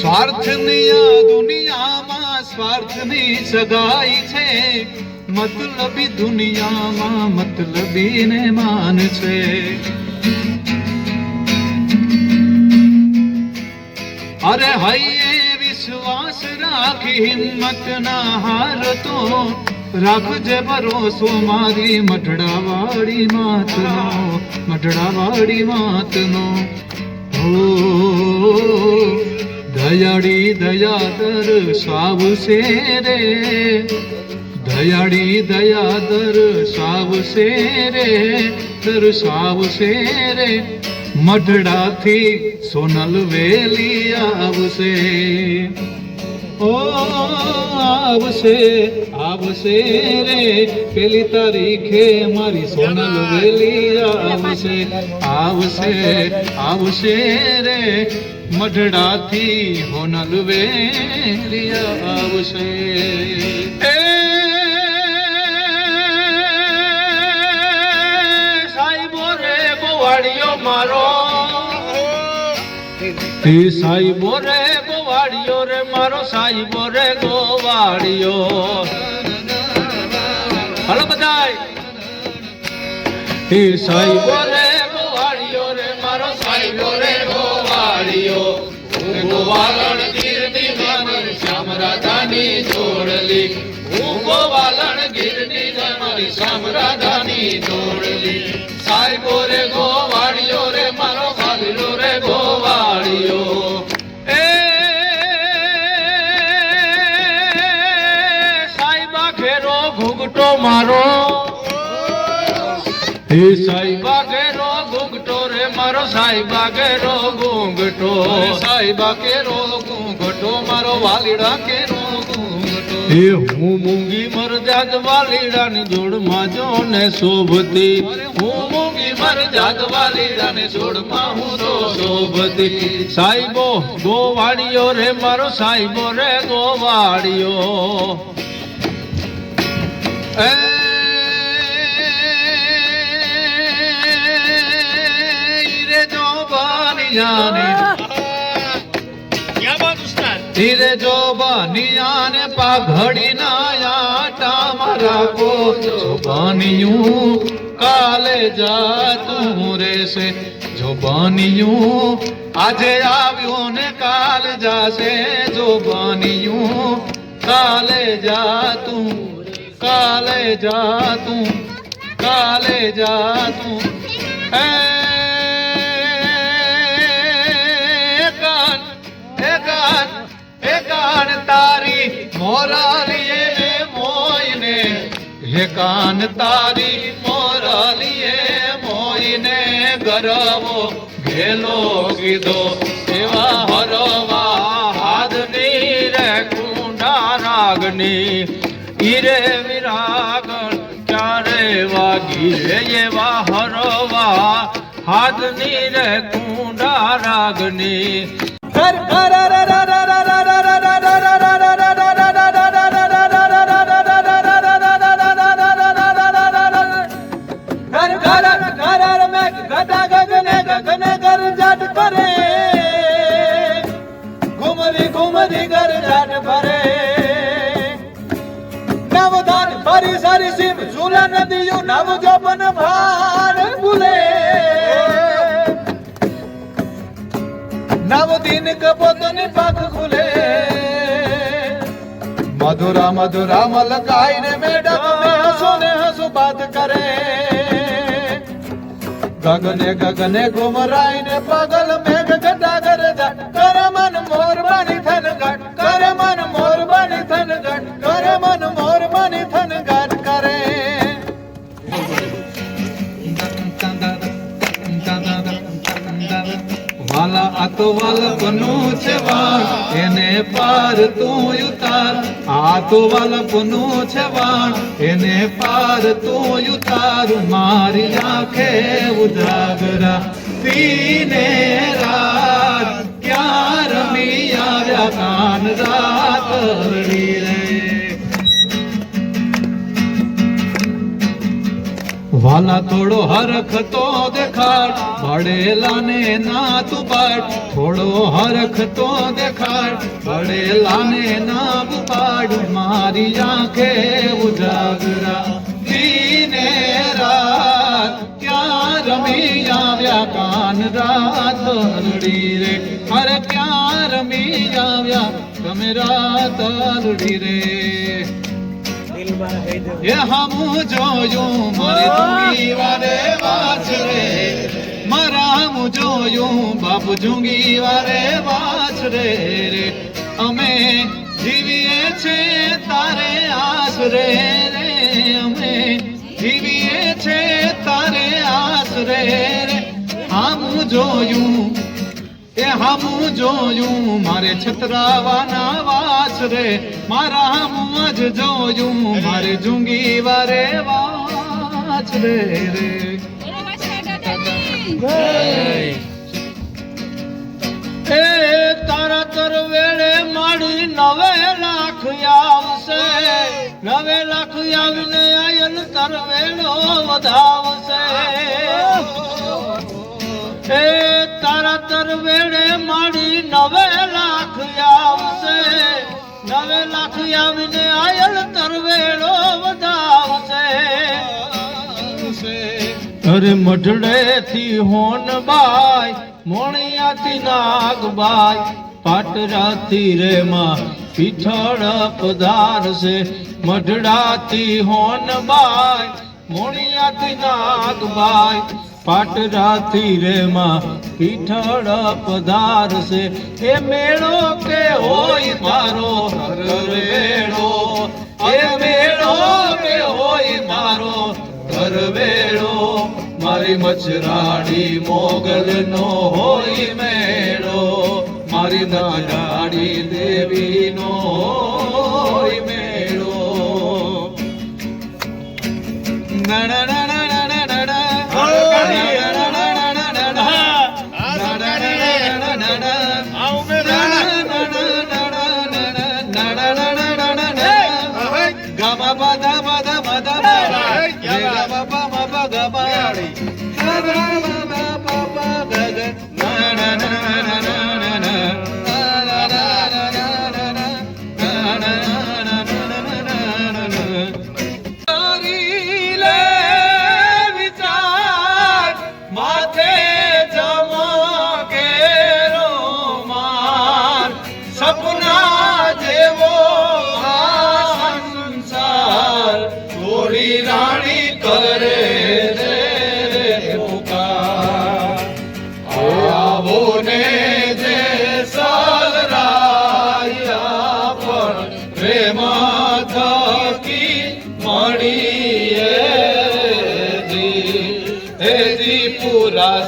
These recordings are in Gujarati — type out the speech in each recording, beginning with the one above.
સ્વાર્થની આ દુનિયામાં, સ્વાર્થની સગાઈ છે. મતલબી દુનિયામાં મતલબીને માન છે. અરે હૈયે વિશ્વાસ રાખી હિંમત ના હારતો રાખજે ભરોસો મારી મઢડા વાળી માતનો મઢડા વાળી માતનો. હો દયાળી દયાદર સાવશે રે દયાળી દયાદર સાવશે રે દર્શાવશે રે મઢડાથી સોનલ વેલી આવશે. ઓ આવશે આવશે રે પેલી તારીખે મારી સોના વેલી આવશે. આવશે આવશે રે મઢડાથી હોનલ વેલી આવશે. એ સાહેબો રે ગોવાળિયો મારો. હે સાહેબો રે મારો સાહેબો રે ગોવાળિયો. હલો બધાય. સાહેબો મારો. હે સાઈબા ઘેરો ઘૂંઘટો રે મારો સાહેબા ઘેરો ઘૂંઘટો સાહેબા કેરો ઘૂંઘટો મારો વાલીડા કેરો ઘૂંઘટો હે હું મૂંગી મરજાદ વાલીડાની જોડમાં જો ને શોભતી હું મૂંગી મરજાદ વાલીડાની જોડમાં હું તો શોભતી. સાહેબો ગોવાળિયો રે મારો સાહેબો રે ગોવાળિયો ધીરે જો બનિયાને પાઘડી ના આટા મારા કો જો બનિયું કાલે જાતું રેશે જો બનિયું આજે આવ્યો ને કાલ જાશે. જો બનિયું કાલે જાતું કાલે જાતું કાલે જાતું એ કાન એ કાન એ કાન તારી મોરાલીએ ને મોયને હે કાન તારી મોરાલીએ મોયને ગરવો ઘેલો કીધો એવા હરવા હાથની રે કુંડા રાગની ઈરે વિરાગણ ક્યારે વાગી રે એવા હરવા હાથની રે કુંડા રાગની ઘર ઘર ગગને ગગને ઘુમરી ઝૂલા નામ જપન ભાર ભૂલે. નવ દિન કપોતની પાખ ખુલે. મધુરા મધુરા મલકાઈને મેડમ ને હસો ને હસુ બાત કરે. ગગને ગગને ઘુમરાઈને પાગલ મેઘ ગડા જા કર મન મોર બની થન ઘટ કર મન મોર બની થન ઘટ કર મન મોર બની થન વાલા આ તો વાલપનું છે વાળ, એને પાર તું ઉતાર. આ તો વાલપનું છે વાળ, એને પાર તું ઉતાર. મારી આંખે ઉજાગરા પીને રાત, ક્યાં રમી આવ્યા કાન રાત વાલા થોડો હરખ તો દેખાડ ભડેલાને ના તુપાડ થોડો હરખ તો દેખાડ ભડેલાને ના તું મારી આંખે ઉજાગરા દીને રાત, ક્યાં રમી આવ્યા કાન રાત હરડી રે? અરે ક્યાં રમી આવ્યા તમે રાત હરડી રે? એ હમું જોયું મારે જુંગી રે. મારા હમું જોયું બાપુ જુંગી વારે અમે જીવીએ છે તારે આશરે રે. અમે જીવીએ છે તારે આશરે રે. હમું જોયું હામું જોયું, મારે છતરાવાના વાસ રે. મારા હામું જ જોયું, મારે જુંગી વારે વાસ રે રે. એ તારા તર વેળે માડી નવે લાખ આવશે. નવે લાખ આવીને આયન તર વેળો વધાવશે. છે. તારા તરવેડે માડી નવે લાખ આવશે. નવે લાખ આવીને આયલ તરવેડો વધાવશે. અરે મઢડેથી હોનબાઈ મોણિયાથી નાગબાઈ પાટરાથી રેમાં પીઠળ પધારશે. મઢડાથી હોનબાઈ મોણિયાથી નાગબાઈ પાટરાથી રેમાં પીઠળ પધારશે. એ મેળો કે હોય મારો? હર વેળો. એ મેળો કે હોય મારો? ઘર વેળો. મારી મચરાડી મોગલ નો હોય મેળો. મારી નાડાડી દેવી નો હોય મેળો. ના.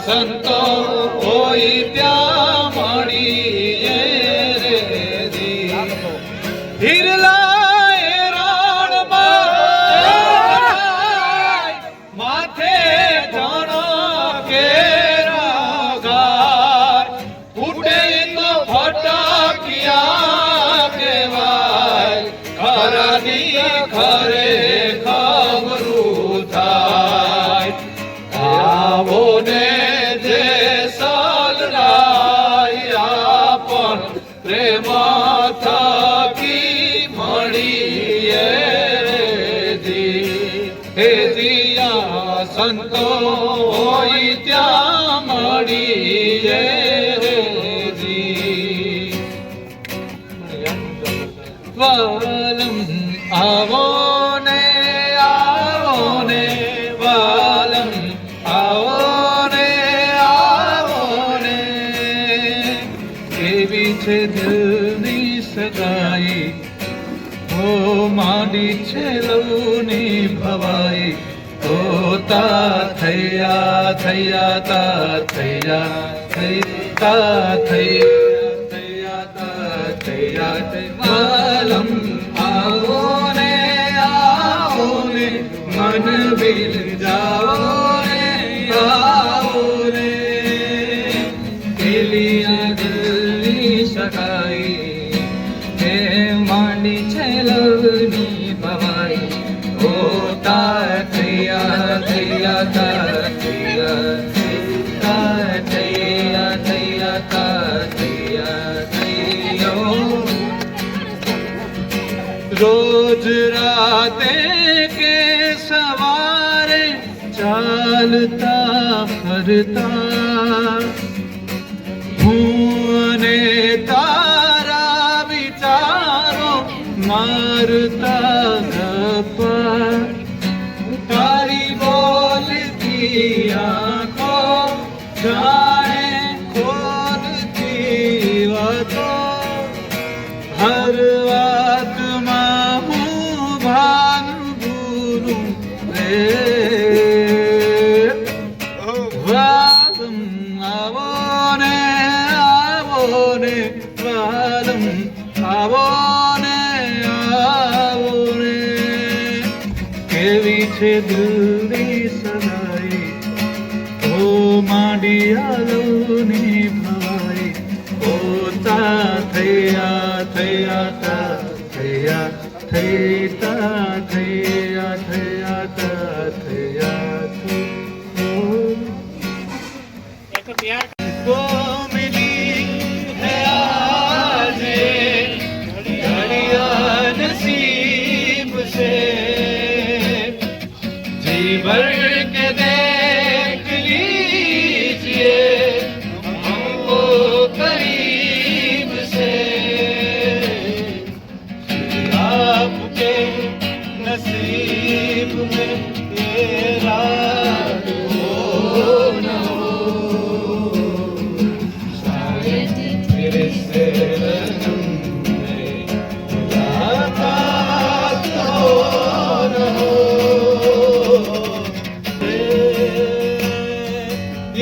வசந்தோ போய் હે દિયા સંતો હોય ત્યાં મળીએ થયા થયા થયા વાલમ આવો ને આવો ને મન બિલ જાઓ ફરતા હું તારા વિચારો મારતા થયા થઈ તા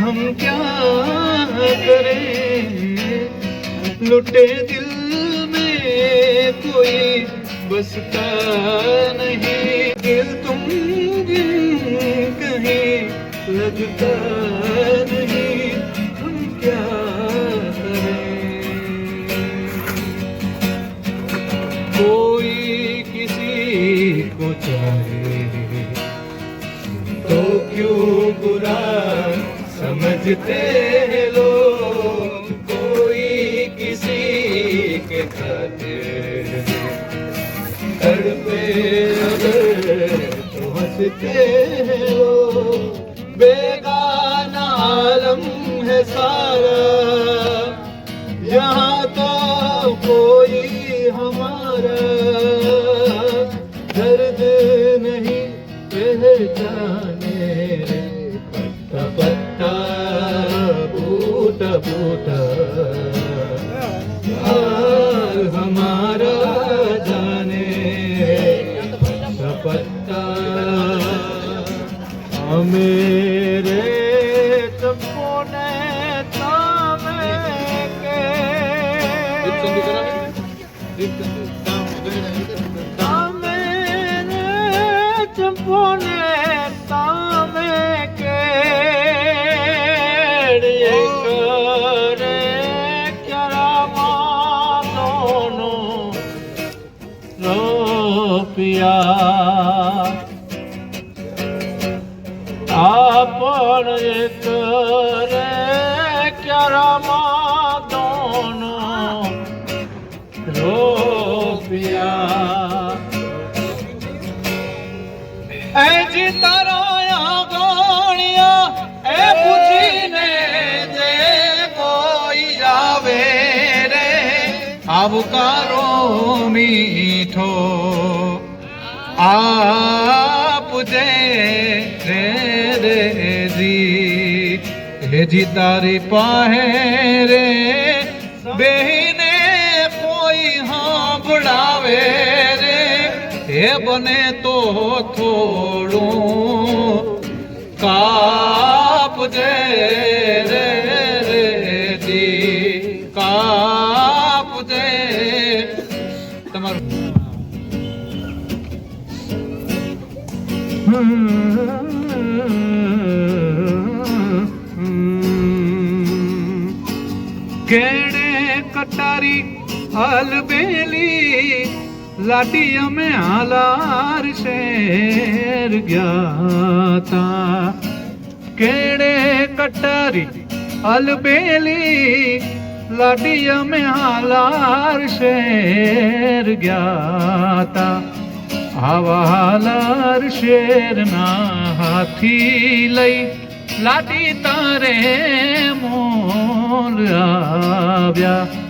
हम क्या करें? लुटे दिल में कोई बसता नहीं। दिल तुम कहीं लगता समझते हैं लोग कोई किसी के खातिर तड़पे अगर तो हंसते हैं लोग बेगाना आलम है सारा यहाँ तो कोई हमारा दर्द नहीं पहचाने રોપિયા. આપણ એક રે ક્યારામાનોનો રોપિયા. એ જી તારા ગોણિયા એ પૂછીને જે કોઈ આવકારો આપજે રે રે જી હેજી તારી પાહે રે, બેહીને કોઈ હાંભળાવે રે, હે બને તો થોડું કાપજે કટારી બેલી લાટી અમે હાલાર શેર ગયા કેડે કટારી હાલ બેલી લાટી અમે હાલાર શેર ગયા આવા હાલાર શેરના હાથી લઈ લાટી તારે મોર આવ્યા.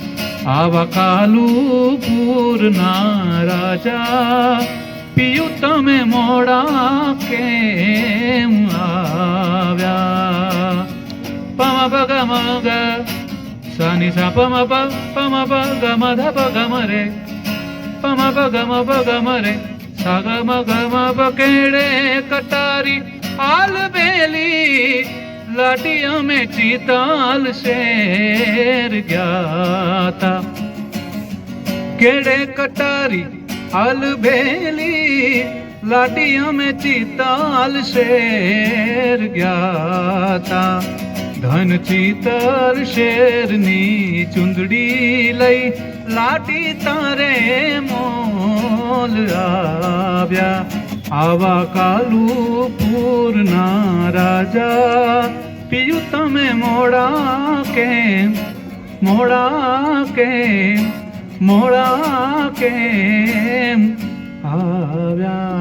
આવા કાલુપુરના રાજા, પિયું તમે મોડા કેમ આવ્યા? પમ પગ મગ, સાની સા પમ પ પમ પ ગમ ધ પ ગમ રે પમ પ ગમ પ ગમ રે સા ગમ ગમ પ કેડે કટારી આલ બેલી. લાટી અમે ચિતાલ શેર ગયા તા કેડે કટારી હાલ ભેલી લાટી અમે ચિતાલ શેર ગયા તા ધન ચિતર શેરની ચુંદડી લઈ લાટી તારે મોલ આવ્યા. આવા કાલુપુરના રાજા, પિયું તમે મોડા કેમ? મોડા કેમ? મોડા કેમ? આવ્યા.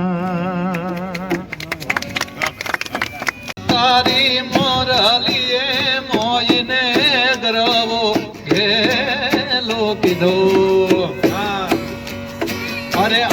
તારી મોરલીએ મોયને ગરવો ઘેલો કીધો. અરે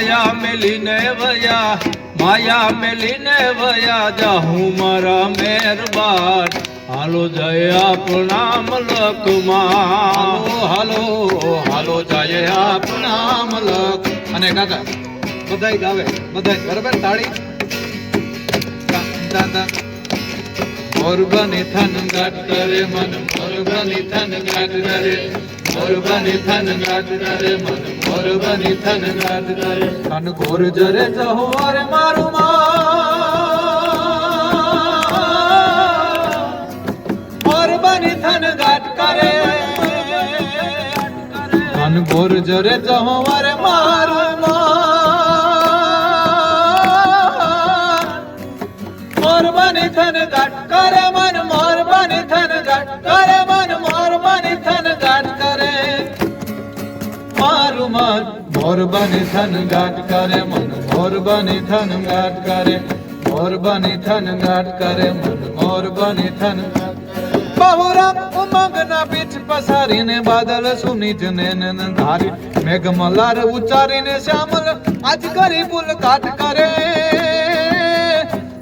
માયા મેલીને વયા, માયા મેલીને વયા, જાહું મારા મહેરબાન હાલો જય આપણા મલકમાં. હાલો હાલો જાય આપણા મલક. અને કાકા, બધાય ગાવે, બધાય, બરાબર, તાળી? દાદા. મોરબાની થન ગાટ કરે મન મોરબાની થન ગાટ કરે. ਗੁਰਬਨ ਤਨ ਨਦਨਰ ਮਨ ਗੁਰਬਨ ਤਨ ਨਦਨਰ ਤਨ ਗੁਰ ਜਰੇ ਜਹੋਰ ਮਾਰੂ ਮਾ ਗੁਰਬਨ ਤਨ ਗਾਟ ਕਰੇ ਤਨ ਗੁਰ ਜਰੇ ਜਹੋਰ ਮਾਰੂ ਮਾ ਗੁਰਬਨ ਤਨ ਗਾਟ ਕਰੇ ਮਨ ਮੋਰ ਬਨ ਤਨ ਗਾਟ ਕਰੇ ਮਨ ਮੋਰ ਬਨ ਤਨ ਗਾਟ আমার ভোর বানে থান ঘাট করে মন ভোর বানে থান ঘাট করে ভোর বানে থান ঘাট করে মন মোর বানে থান બહુરા ઉમંગના પીઠ પસારીને બાદલ સુનિત ને ધારી મેઘમલાર ઉચ્ચારીને શ્યામલ આજ કરી પુલ કાટ કરે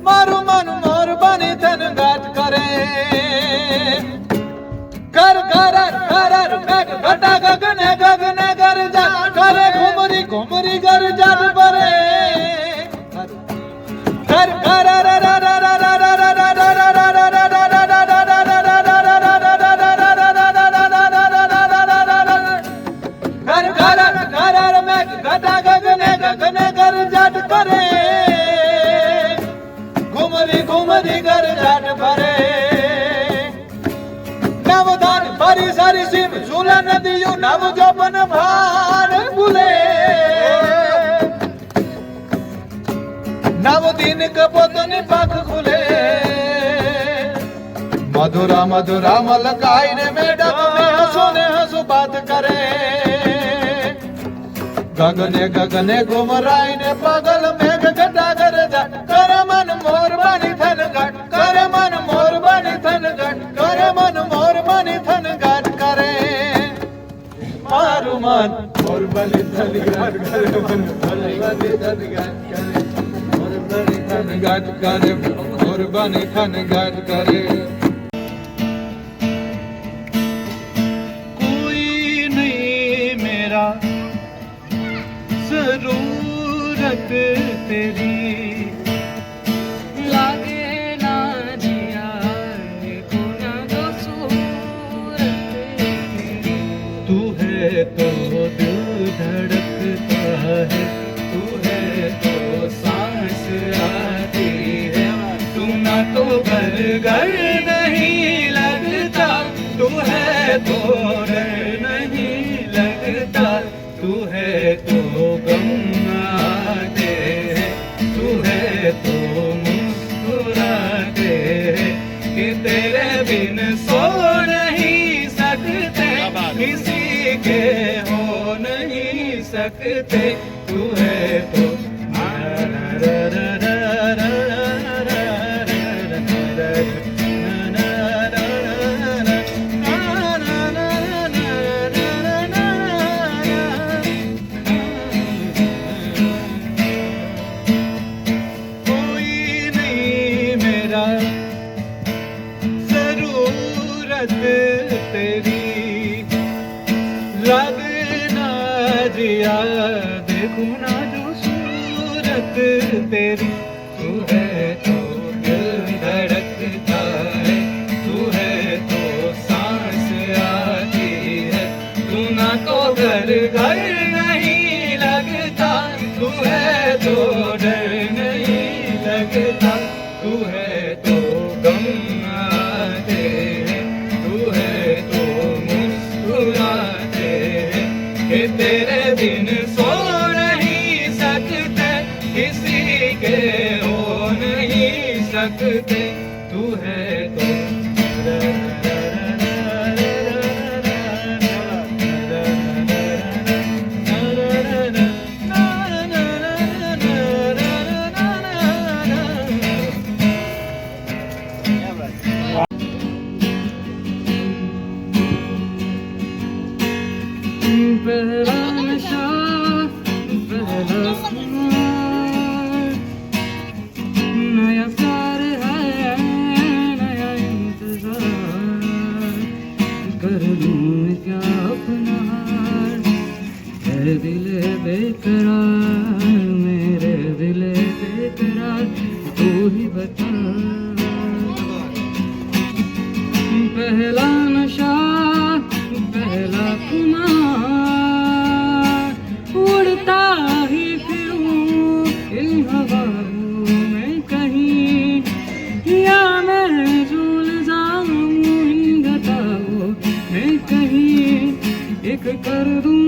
મારું મન મોર બની તન ગાટ કરે ઘર ઘર ઘર ઘર ઘટા ગગને ગગને ઘર જા કરે ઘુમરી ઘુમરી ઘર જાત પરે ઘર ઘર ર ર ર ર ઘર જાટ ભરે ફરી સારી સીમ ઝૂલા નદીયું નવ જોપન ભાર ભૂલે. નવ દિન કપોતની પાખ ખુલે. મધુરા મધુરા મલકાઈ ને મેડમ ને હસો ને હસુ વાત કરે. ગગને ગગને ગુમરાઈ ને પાગલ મેઘ ઘટા ગરજા કર મન મોરબાની થન ગાટ કર મન મોરબાની થન ગાટ કર મન મોરબાની রহমান। কোরবানি তদগার করে কোরবানি তদগার করে কোরবানি তদগার করে কোরবানি তদগার করে तेरे बिन सो नहीं सकते किसी के हो नहीं सकते तू है तो Mm-hmm. கேட்க கருதும்